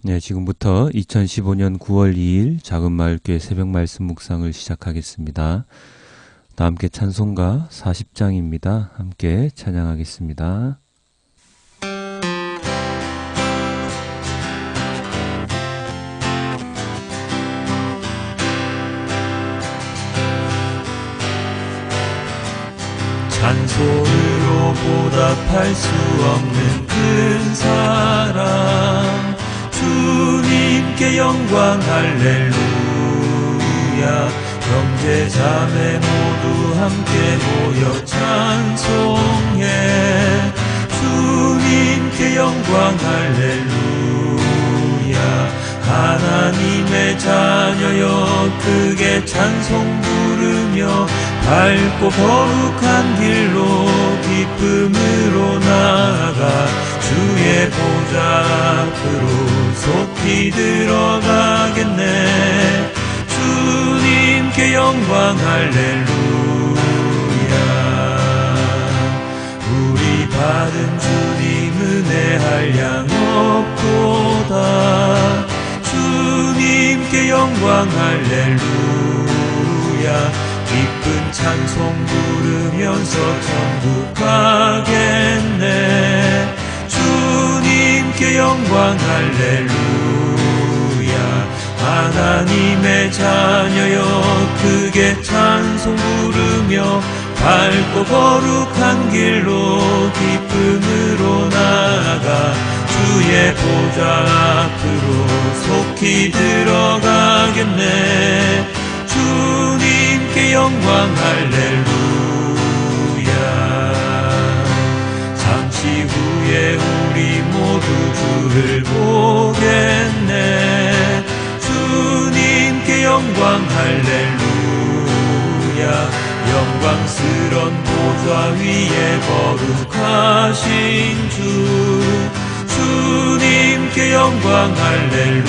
네, 지금부터 2015년 9월 2일 작은 마을교회 새벽 말씀 묵상을 시작하겠습니다. 다 함께 찬송가 40장입니다. 함께 찬양하겠습니다. 잔소리로 보답할 수 없는 큰 사랑 주님께 영광 할렐루야. 형제 자매 모두 함께 모여 찬송해. 주님께 영광 할렐루야. 하나님의 자녀여 크게 찬송 부르며 밝고 거룩한 길로 기쁨으로 나아가 주의 보좌 앞으로 속히 들어가겠네. 주님께 영광 할렐루야. 우리 받은 주님 은혜 한량 없도다. 주님께 영광 할렐루야 기쁜 찬송 부르면서 가겠네. 주님께 영광 할렐루야. 하나님의 자녀여 크게 찬송 부르며 밝고 거룩한 길로 기쁨으로 나아가 주의 보좌 앞으로 속히 들어가겠네 주님께 영광 할렐루야. 잠시 후에 우리 모두 주를 보겠네. 주님께 영광 할렐루야. 영광스런 보좌 위에 거룩하신 주. 주님께 영광 할렐루야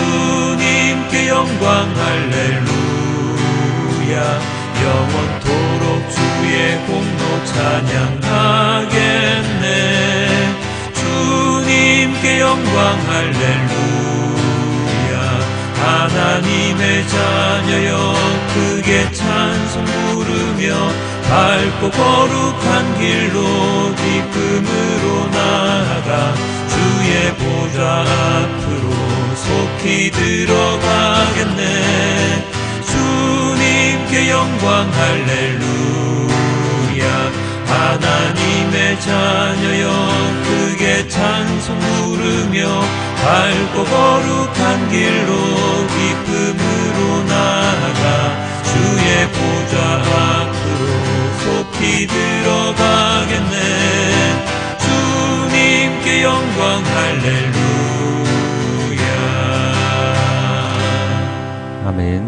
주님께 영광 할렐루야. 영원토록 주의 공로 찬양하겠네. 주님께 영광 할렐루야. 하나님의 자녀여 크게 찬송 부르며 밝고 거룩한 길로 기쁨으로 나아가 주의 보좌 속히 들어가겠네. 주님께 영광 할렐루야. 하나님의 자녀여 크게 찬송 부르며 밝고 거룩한 길로 기쁨으로 나아가 주의 보좌 앞으로 속히 들어가겠네. 주님께 영광 할렐루야 아멘.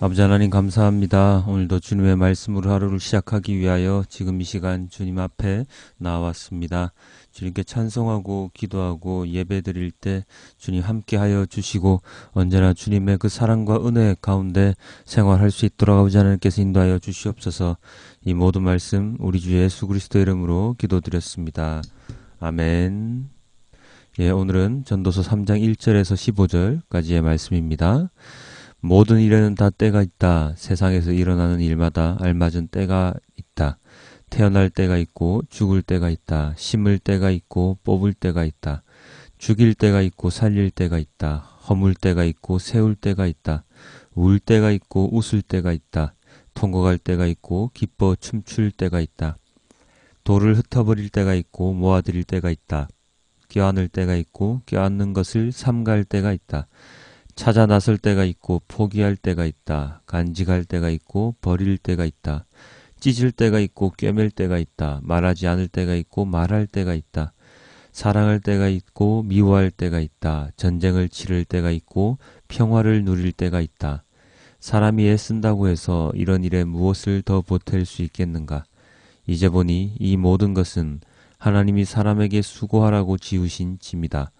아버지 하나님 감사합니다. 오늘도 주님의 말씀으로 하루를 시작하기 위하여 지금 이 시간 주님 앞에 나왔습니다. 주님께 찬송하고 기도하고 예배 드릴 때 주님 함께하여 주시고 언제나 주님의 그 사랑과 은혜 가운데 생활할 수 있도록 아버지 하나님께서 인도하여 주시옵소서 이 모든 말씀 우리 주 예수 그리스도 이름으로 기도드렸습니다. 아멘. 예, 오늘은 전도서 3장 1절에서 15절까지의 말씀입니다. 모든 일에는 다 때가 있다. 세상에서 일어나는 일마다 알맞은 때가 있다. 태어날 때가 있고 죽을 때가 있다. 심을 때가 있고 뽑을 때가 있다. 죽일 때가 있고 살릴 때가 있다. 허물 때가 있고 세울 때가 있다. 울 때가 있고 웃을 때가 있다. 통곡할 때가 있고 기뻐 춤출 때가 있다. 돌을 흩어버릴 때가 있고 모아들일 때가 있다. 껴안을 때가 있고 껴안는 것을 삼갈 때가 있다. 찾아 나설 때가 있고 포기할 때가 있다. 간직할 때가 있고 버릴 때가 있다. 찢을 때가 있고 꿰맬 때가 있다. 말하지 않을 때가 있고 말할 때가 있다. 사랑할 때가 있고 미워할 때가 있다. 전쟁을 치를 때가 있고 평화를 누릴 때가 있다. 사람이 애쓴다고 해서 이런 일에 무엇을 더 보탤 수 있겠는가? 이제 보니 이 모든 것은 하나님이 사람에게 수고하라고 지으신 짐이다.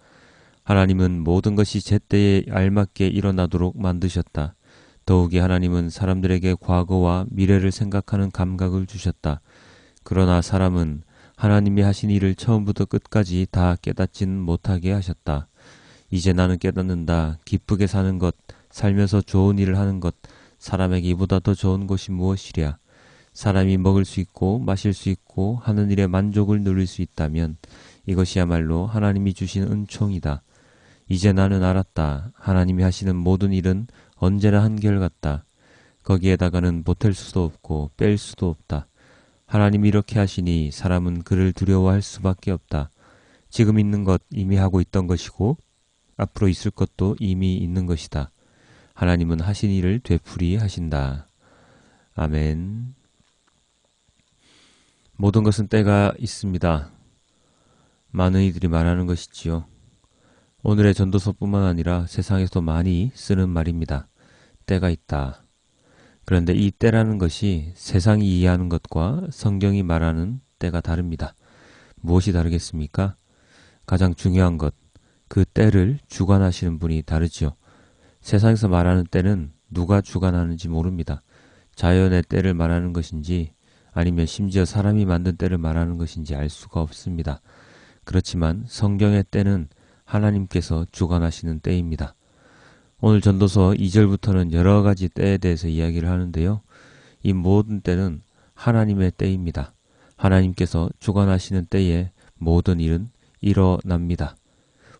하나님은 모든 것이 제때에 알맞게 일어나도록 만드셨다. 더욱이 하나님은 사람들에게 과거와 미래를 생각하는 감각을 주셨다. 그러나 사람은 하나님이 하신 일을 처음부터 끝까지 다 깨닫지는 못하게 하셨다. 이제 나는 깨닫는다. 기쁘게 사는 것, 살면서 좋은 일을 하는 것, 사람에게 이보다 더 좋은 것이 무엇이랴. 사람이 먹을 수 있고 마실 수 있고 하는 일에 만족을 누릴 수 있다면 이것이야말로 하나님이 주신 은총이다. 이제 나는 알았다. 하나님이 하시는 모든 일은 언제나 한결같다. 거기에다가는 보탤 수도 없고 뺄 수도 없다. 하나님이 이렇게 하시니 사람은 그를 두려워할 수밖에 없다. 지금 있는 것 이미 하고 있던 것이고 앞으로 있을 것도 이미 있는 것이다. 하나님은 하신 일을 되풀이 하신다. 아멘. 모든 것은 때가 있습니다. 많은 이들이 말하는 것이지요. 오늘의 전도서뿐만 아니라 세상에서도 많이 쓰는 말입니다. 때가 있다. 그런데 이 때라는 것이 세상이 이해하는 것과 성경이 말하는 때가 다릅니다. 무엇이 다르겠습니까? 가장 중요한 것, 그 때를 주관하시는 분이 다르지요. 세상에서 말하는 때는 누가 주관하는지 모릅니다. 자연의 때를 말하는 것인지 아니면 심지어 사람이 만든 때를 말하는 것인지 알 수가 없습니다. 그렇지만 성경의 때는 하나님께서 주관하시는 때입니다. 오늘 전도서 2절부터는 여러 가지 때에 대해서 이야기를 하는데요. 이 모든 때는 하나님의 때입니다. 하나님께서 주관하시는 때에 모든 일은 일어납니다.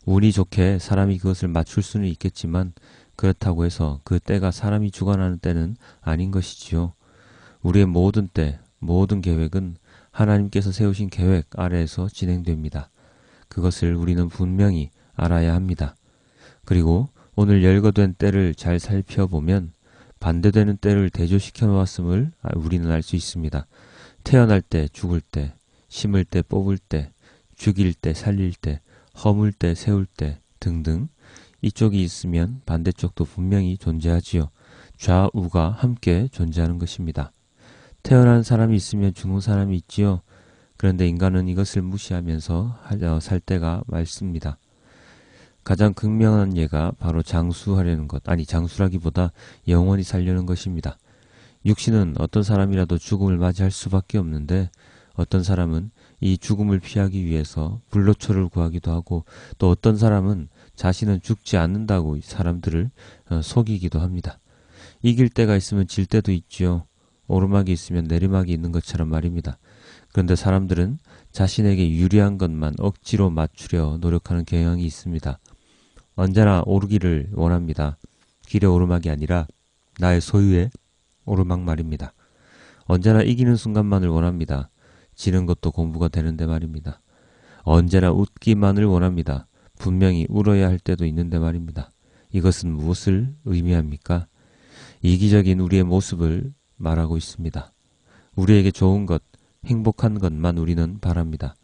운이 좋게 사람이 그것을 맞출 수는 있겠지만 그렇다고 해서 그 때가 사람이 주관하는 때는 아닌 것이지요. 우리의 모든 때, 모든 계획은 하나님께서 세우신 계획 아래에서 진행됩니다. 그것을 우리는 분명히 알아야 합니다. 그리고 오늘 열거된 때를 잘 살펴보면 반대되는 때를 대조시켜 놓았음을 우리는 알 수 있습니다. 태어날 때, 죽을 때, 심을 때, 뽑을 때, 죽일 때, 살릴 때, 허물 때, 세울 때 등등 이쪽이 있으면 반대쪽도 분명히 존재하지요. 좌우가 함께 존재하는 것입니다. 태어난 사람이 있으면 죽는 사람이 있지요. 그런데 인간은 이것을 무시하면서 어, 살 때가 많습니다. 가장 극명한 예가 바로 장수하려는 것, 아니 장수라기보다 영원히 살려는 것입니다. 육신은 어떤 사람이라도 죽음을 맞이할 수밖에 없는데 어떤 사람은 이 죽음을 피하기 위해서 불로초를 구하기도 하고 또 어떤 사람은 자신은 죽지 않는다고 사람들을 어, 속이기도 합니다. 이길 때가 있으면 질 때도 있지요. 오르막이 있으면 내리막이 있는 것처럼 말입니다. 그런데 사람들은 자신에게 유리한 것만 억지로 맞추려 노력하는 경향이 있습니다. 언제나 오르기를 원합니다. 길의 오르막이 아니라 나의 소유의 오르막 말입니다. 언제나 이기는 순간만을 원합니다. 지는 것도 공부가 되는데 말입니다. 언제나 웃기만을 원합니다. 분명히 울어야 할 때도 있는데 말입니다. 이것은 무엇을 의미합니까? 이기적인 우리의 모습을 말하고 있습니다. 우리에게 좋은 것, 행복한 것만 우리는 바랍니다.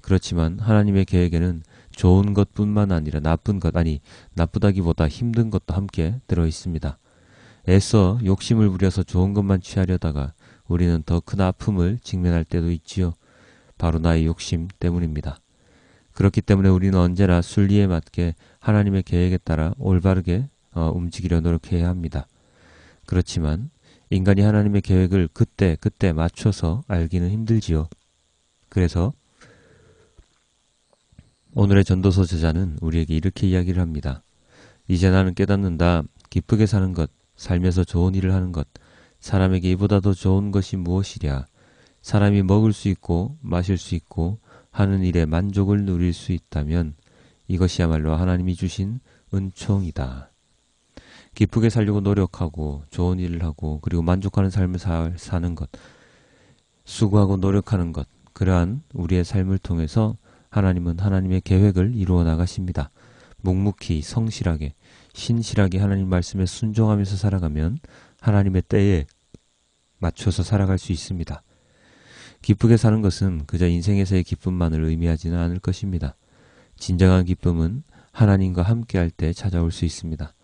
그렇지만 하나님의 계획에는 좋은 것뿐만 아니라 나쁜 것, 아니, 나쁘다기보다 힘든 것도 함께 들어 있습니다. 애써 욕심을 부려서 좋은 것만 취하려다가 우리는 더 큰 아픔을 직면할 때도 있지요. 바로 나의 욕심 때문입니다. 그렇기 때문에 우리는 언제나 순리에 맞게 하나님의 계획에 따라 올바르게 어, 움직이려 노력해야 합니다. 그렇지만 인간이 하나님의 계획을 그때 그때 맞춰서 알기는 힘들지요. 그래서 오늘의 전도서 저자는 우리에게 이렇게 이야기를 합니다. 이제 나는 깨닫는다. 기쁘게 사는 것, 살면서 좋은 일을 하는 것, 사람에게 이보다 더 좋은 것이 무엇이랴. 사람이 먹을 수 있고 마실 수 있고 하는 일에 만족을 누릴 수 있다면 이것이야말로 하나님이 주신 은총이다. 기쁘게 살려고 노력하고 좋은 일을 하고 그리고 만족하는 삶을 사, 사는 것, 수고하고 노력하는 것, 그러한 우리의 삶을 통해서 하나님은 하나님의 계획을 이루어 나가십니다. 묵묵히 성실하게 신실하게 하나님 말씀에 순종하면서 살아가면 하나님의 때에 맞춰서 살아갈 수 있습니다. 기쁘게 사는 것은 그저 인생에서의 기쁨만을 의미하지는 않을 것입니다. 진정한 기쁨은 하나님과 함께할 때 찾아올 수 있습니다.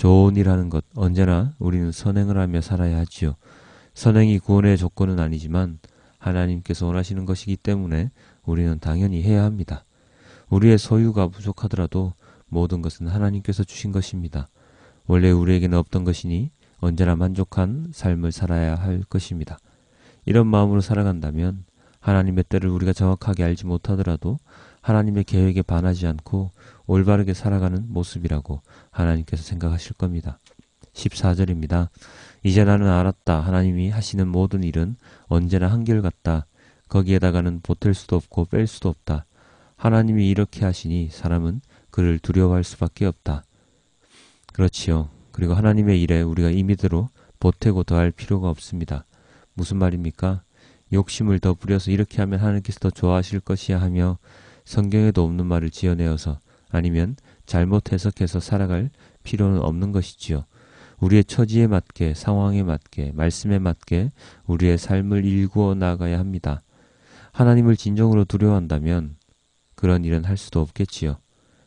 좋은 일하는 것 언제나 우리는 선행을 하며 살아야 하지요. 선행이 구원의 조건은 아니지만 하나님께서 원하시는 것이기 때문에 우리는 당연히 해야 합니다. 우리의 소유가 부족하더라도 모든 것은 하나님께서 주신 것입니다. 원래 우리에게는 없던 것이니 언제나 만족한 삶을 살아야 할 것입니다. 이런 마음으로 살아간다면 하나님의 때를 우리가 정확하게 알지 못하더라도 하나님의 계획에 반하지 않고 올바르게 살아가는 모습이라고 하나님께서 생각하실 겁니다. 14절입니다. 이제 나는 알았다. 하나님이 하시는 모든 일은 언제나 한결같다. 거기에다가는 보탤 수도 없고 뺄 수도 없다. 하나님이 이렇게 하시니 사람은 그를 두려워할 수밖에 없다. 그렇지요. 그리고 하나님의 일에 우리가 임의대로 보태고 더할 필요가 없습니다. 무슨 말입니까? 욕심을 더 부려서 이렇게 하면 하나님께서 더 좋아하실 것이야 하며 성경에도 없는 말을 지어내어서 아니면 잘못 해석해서 살아갈 필요는 없는 것이지요. 우리의 처지에 맞게 상황에 맞게 말씀에 맞게 우리의 삶을 일구어 나가야 합니다. 하나님을 진정으로 두려워한다면 그런 일은 할 수도 없겠지요.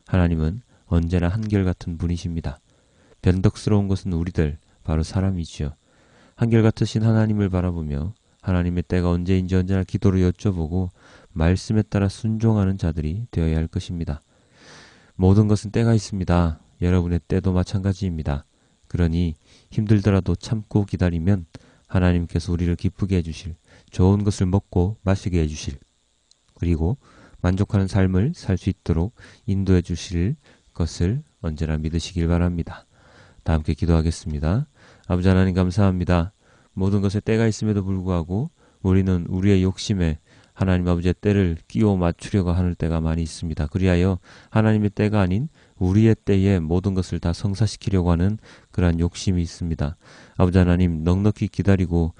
하나님은 언제나 한결같은 분이십니다. 변덕스러운 것은 우리들 바로 사람이지요. 한결같으신 하나님을 바라보며 하나님의 때가 언제인지 언제나 기도로 여쭤보고 말씀에 따라 순종하는 자들이 되어야 할 것입니다. 모든 것은 때가 있습니다. 여러분의 때도 마찬가지입니다. 그러니 힘들더라도 참고 기다리면 하나님께서 우리를 기쁘게 해주실 좋은 것을 먹고 마시게 해주실 그리고 만족하는 삶을 살 수 있도록 인도해 주실 것을 언제나 믿으시길 바랍니다. 다 함께 기도하겠습니다. 아버지 하나님 감사합니다. 모든 것에 때가 있음에도 불구하고 우리는 우리의 욕심에 하나님 아버지의 때를 끼워 맞추려고 하는 때가 많이 있습니다. 그리하여 하나님의 때가 아닌 우리의 때에 모든 것을 다 성사시키려고 하는 그러한 욕심이 있습니다. 아버지 하나님 넉넉히 기다리고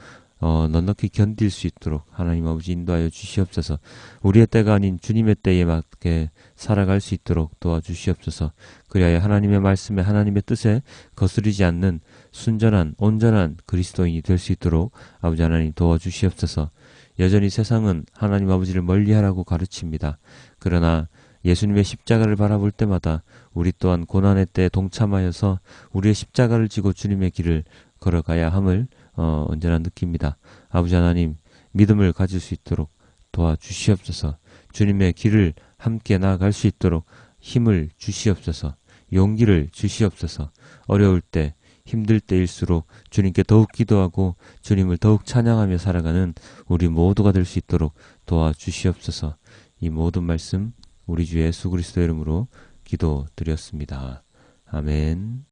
어, 넉넉히 견딜 수 있도록 하나님 아버지 인도하여 주시옵소서. 우리의 때가 아닌 주님의 때에 맞게 살아갈 수 있도록 도와주시옵소서. 그리하여 하나님의 말씀에 하나님의 뜻에 거스르지 않는 순전한 온전한 그리스도인이 될 수 있도록 아버지 하나님 도와주시옵소서. 여전히 세상은 하나님 아버지를 멀리하라고 가르칩니다. 그러나 예수님의 십자가를 바라볼 때마다 우리 또한 고난의 때에 동참하여서 우리의 십자가를 지고 주님의 길을 걸어가야 함을 어, 언제나 느낍니다. 아버지 하나님 믿음을 가질 수 있도록 도와주시옵소서. 주님의 길을 함께 나아갈 수 있도록 힘을 주시옵소서. 용기를 주시옵소서. 어려울 때 힘들 때일수록 주님께 더욱 기도하고 주님을 더욱 찬양하며 살아가는 우리 모두가 될 수 있도록 도와주시옵소서. 이 모든 말씀 우리 주 예수 그리스도 이름으로 기도드렸습니다. 아멘.